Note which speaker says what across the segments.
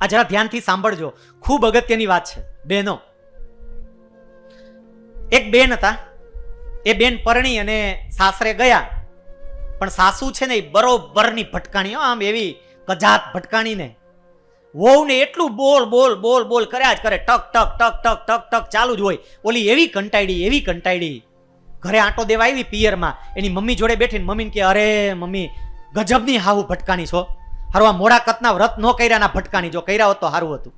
Speaker 1: આ જરા ધ્યાનથી સાંભળજો. ખૂબ અગત્યની વાત છે. બેનો એક બેન હતા. એ બેન પરણી અને સાસરે ગયા. પણ સાસુ છે ને એ બરોબરની ભટકાણી આમ એવી કજાત ભટકાણી ને વહુને એટલું બોલ બોલ બોલ બોલ કર્યા જ કરે. ટક ટક ટક ટક ટક ટક ચાલુ જ હોય. ઓલી એવી કંટાળી એવી કંટાળી ઘરે આંટો દેવા આવી પિયરમાં. એની મમ્મી જોડે બેઠીને મમ્મીને કે, અરે, મમ્મી, ગજબની હાહુ ભટકાણી છો હારું, આ મોડા કતના વ્રત ન કર્યા ના ભટકાણી જો કર્યા હોત તો સારું હતું.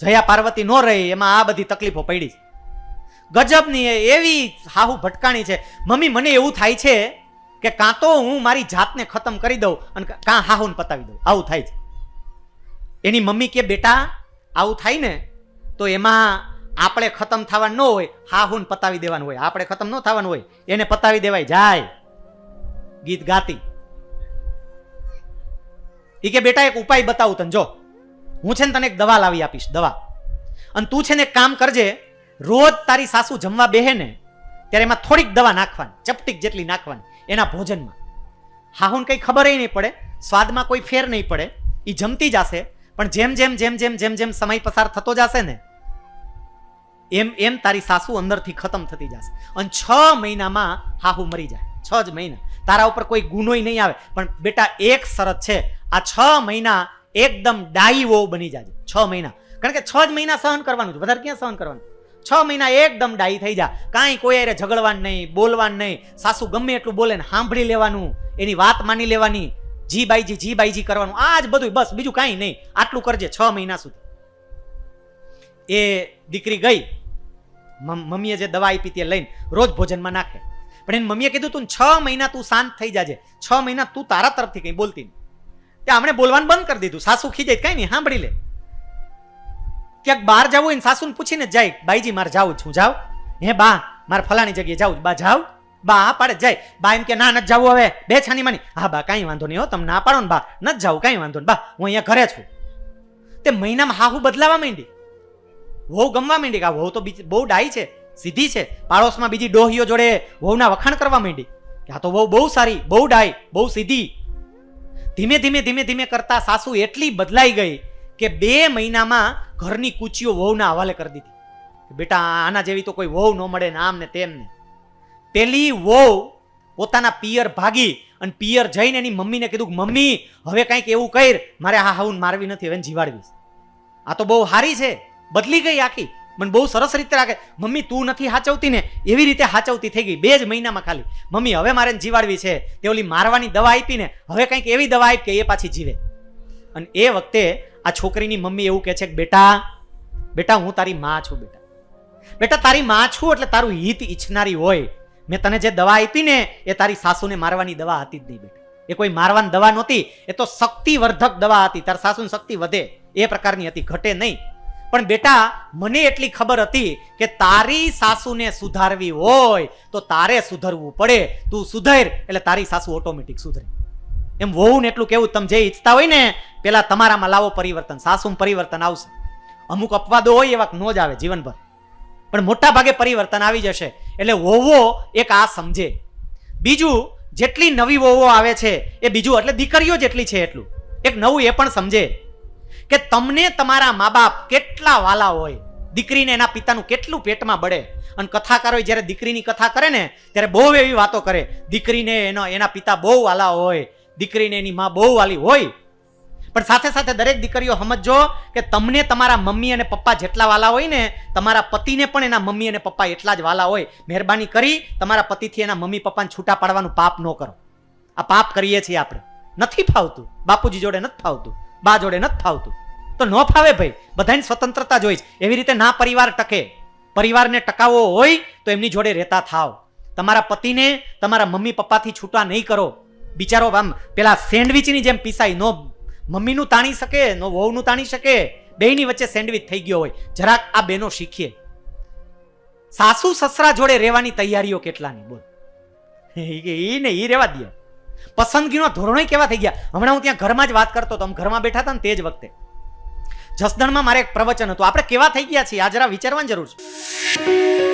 Speaker 1: જયા પાર્વતી નો રહી, એમાં આ બધી તકલીફો પડી ગજબની એવી હાહુ ભટકાણી છે. મમ્મી, મને એવું થાય છે કે કાં તો હું મારી જાતને ખતમ કરી દઉં અને કાં હાહુને પતાવી દઉં. આવું થાય છે. એની મમ્મી કે, બેટા, આવું થાય ને, તો એમાં આપણે ખતમ થવાનું ન હોય, હાહુને પતાવી દેવાનું હોય. આપણે ખતમ ન થવાનું હોય, એને પતાવી દેવાય. જાય. ગીત ગાતી. ઈ કે, બેટા, એક ઉપાય બતાવું તને, જો. હું છે ને તને એક દવા લાવી આપીશ, દવા. અને તું છે ને કામ કરજે, રોજ તારી સાસુ જમવા બેહે ને, ત્યારે એમાં થોડીક દવા નાખવાની, ચપટીક જેટલી નાખવાની, એના ભોજનમાં. હાહુન કંઈ ખબર નહીં પડે, સ્વાદમાં કોઈ ફેર નહીં પડે એ જમતી જશે, પણ જેમ જેમ જેમ જેમ જેમ જેમ સમય પસાર થતો જશે ને, એમ એમ તારી સાસુ અંદરથી ખતમ થતી જશે. અને છ મહિનામાં હાહુ મરી જાય, છ જ મહિના. તારા ઉપર કોઈ ગુનોય નહીં આવે, પણ બેટા, એક શરત છે આ છ મહિના એકદમ ડાઈવો બની જાય છ મહિના. કારણ કે છ જ મહિના સહન કરવાનું છે. વધારે ક્યાં સહન કરવાનું? છ મહિના એકદમ ડાઈ થઈ જા. કાંઈ કોઈ અરે ઝઘડવાનું નહીં, બોલવાનું નહીં. સાસુ ગમે એટલું બોલે ને સાંભળી લેવાનું. એની વાત માની લેવાની. જી બાઈજી જી બાઈજી કરવાનું. આ જ બધું બસ, બીજું કાંઈ નહીં. આટલું કરજે છ મહિના સુધી. એ દીકરી ગઈ. મમ- મમ્મીએ જે દવા આપી તે લઈને રોજ ભોજનમાં નાખે. પણ એની મમ્મીએ કીધું તું છ મહિના તું શાંત થઈ જાજે. છ મહિના તું તારા તરફથી કંઈ બોલતી નહીં. ત્યાં હમણે બોલવાનું બંધ કરી દીધું. સાસુ ખીજાય કઈ નહીં, સાંભળી લે. ક્યાંક બહાર જવું હોય ને સાસુને પૂછીને જાય, બાઈજી, મારે જાવું છું જાવ હે, બા, મારે ફલાણી જગ્યાએ છે. બા જાવ બા હા પાડે, જાય. બા, એમ કે, ના, નથી જવું હવે, બે છાની માની. હા, બા, કાંઈ વાંધો નહીં હો તમે ના પાડો ને, બા. નથી જાવ, કાંઈ વાંધો નહીં. બા, હું અહીંયા ઘરે છું. તે મહિનામાં હાહુ બદલાવા માંડી. વહુ ગમવા માંડી કે આ વહુ તો બીજી, બહુ ડાઈ છે, સીધી છે. પાડોશમાં બીજી ડોહીઓ જોડે વહુના વખાણ કરવા માંડી. કે આ તો વહુ બહુ સારી, બહુ ડાઈ, બહુ સીધી. ધીમે ધીમે ધીમે ધીમે કરતા સાસુ એટલી બદલાઈ ગઈ કે બે મહિનામાં ઘરની કૂચીઓ વહુના હવાલે કરી દીધી. બેટા આના જેવી તો કોઈ વહુ ન મળે ને આમ ને તેમ ને. પેલી વહુ પોતાના પિયર ભાગી અને પિયર જઈને એની મમ્મીને કીધું કે, મમ્મી, હવે કંઈક એવું કર મારે આ હાઉન મારવી નથી, હવે જીવાડવી આ તો બહુ સારી છે, બદલી ગઈ આખી. મને બહુ સરસ રીતે રાખે. મમ્મી, તું નથી હાચવતી ને? એવી રીતે હાચવતી થઈ ગઈ, બે જ મહિનામાં ખાલી. મમ્મી, હવે મારે જીવાડવી છે. તે ઓલી મારવાની દવા આપી ને, હવે કંઈક એવી દવા આપી કે એ પાછી જીવે. અને એ વખતે આ છોકરીની મમ્મી એવું કહે છે કે, બેટા બેટા, હું તારી માં છું, બેટા. બેટા, તારી માં છું એટલે તારું હિત ઈચ્છનારી હોય. મેં તને જે દવા આપી ને, એ તારી સાસુને મારવાની દવા હતી જ નહીં, બેટા. એ કોઈ મારવાની દવા નહોતી, એ તો શક્તિવર્ધક દવા હતી. તાર સાસુની શક્તિ વધે. એ પ્રકારની હતી, ઘટે નહીં. પણ બેટા, મને એટલી ખબર હતી કે તારી સાસુને સુધારવી હોય તો તારે સુધરવું પડે. તું સુધર, એટલે તારી સાસુ ઓટોમેટિક સુધરે. એમ વહુ ને એટલું કેવું તમે જે ઈચ્છતા હોય ને, પેલા તમારામાં લાવો પરિવર્તન, સાસુમાં પરિવર્તન આવશે. અમુક અપવાદો હોય એવા ન જ આવે જીવનભર. પણ મોટા ભાગે પરિવર્તન આવી જશે. એટલે વહુઓ એક આ સમજે. બીજું, જેટલી નવી વહુઓ આવે છે, એ બીજું, એટલે દીકરીઓ જેટલી છે એટલું. એક નવું એ પણ સમજે. કે તમને તમારા મા બાપ કેટલા વાલા હોય? દીકરીને એના પિતાનું કેટલું પેટમાં બળે? અને કથાકારો જ્યારે દીકરીની કથા કરે ને, ત્યારે બહુ એવી વાતો કરે. દીકરીને એનો, એના પિતા બહુ વાલા હોય, દીકરીને એની માં બહુ વાલી હોય. પણ સાથે સાથે દરેક દીકરીઓ સમજો કે તમને તમારા મમ્મી અને પપ્પા જેટલા વાલા હોય ને, તમારા પતિને પણ એના મમ્મી અને પપ્પા એટલા જ વાલા હોય. મહેરબાની કરી, તમારા પતિથી એના મમ્મી પપ્પાને છૂટા પાડવાનું પાપ ન કરો. આ પાપ કરીએ છીએ આપણે. નથી ફાવતું. બાપુજી જોડે નથી ફાવતું. બા જોડે નથી ફાવતું. તો ન ફાવે ભાઈ. બધાની સ્વતંત્રતા જોઈ. એવી રીતે ના પરિવાર ટકે. પરિવારને ટકાવો હોય તો એમની જોડે રહેતા થાવ. તમારા પતિને તમારા મમ્મી પપ્પાથી છૂટા નહીં કરો. બિચારો આમ પેલા સેન્ડવિચની જેમ પીસાય. નો મમ્મીનું તાણી શકે, નો વહુનું તાણી શકે. બેયની વચ્ચે સેન્ડવિચ થઈ ગયો હોય. જરાક આ બેનો શીખીએ. સાસુ સસરા જોડે રહેવાની તૈયારીઓ કેટલાની? બોલ. એ ને એ રહેવા દે. પસંદગીનો ધોરણો કેવા થઈ ગયા? હમણાં હું ત્યાં ઘરમાં જ વાત કરતો હતો. ઘરમાં બેઠા હતા ને તે જ વખતે. જસદણમાં મારે એક પ્રવચન હતું. આપણે કેવા થઈ ગયા છીએ? આ જરા વિચારવાની જરૂર છે.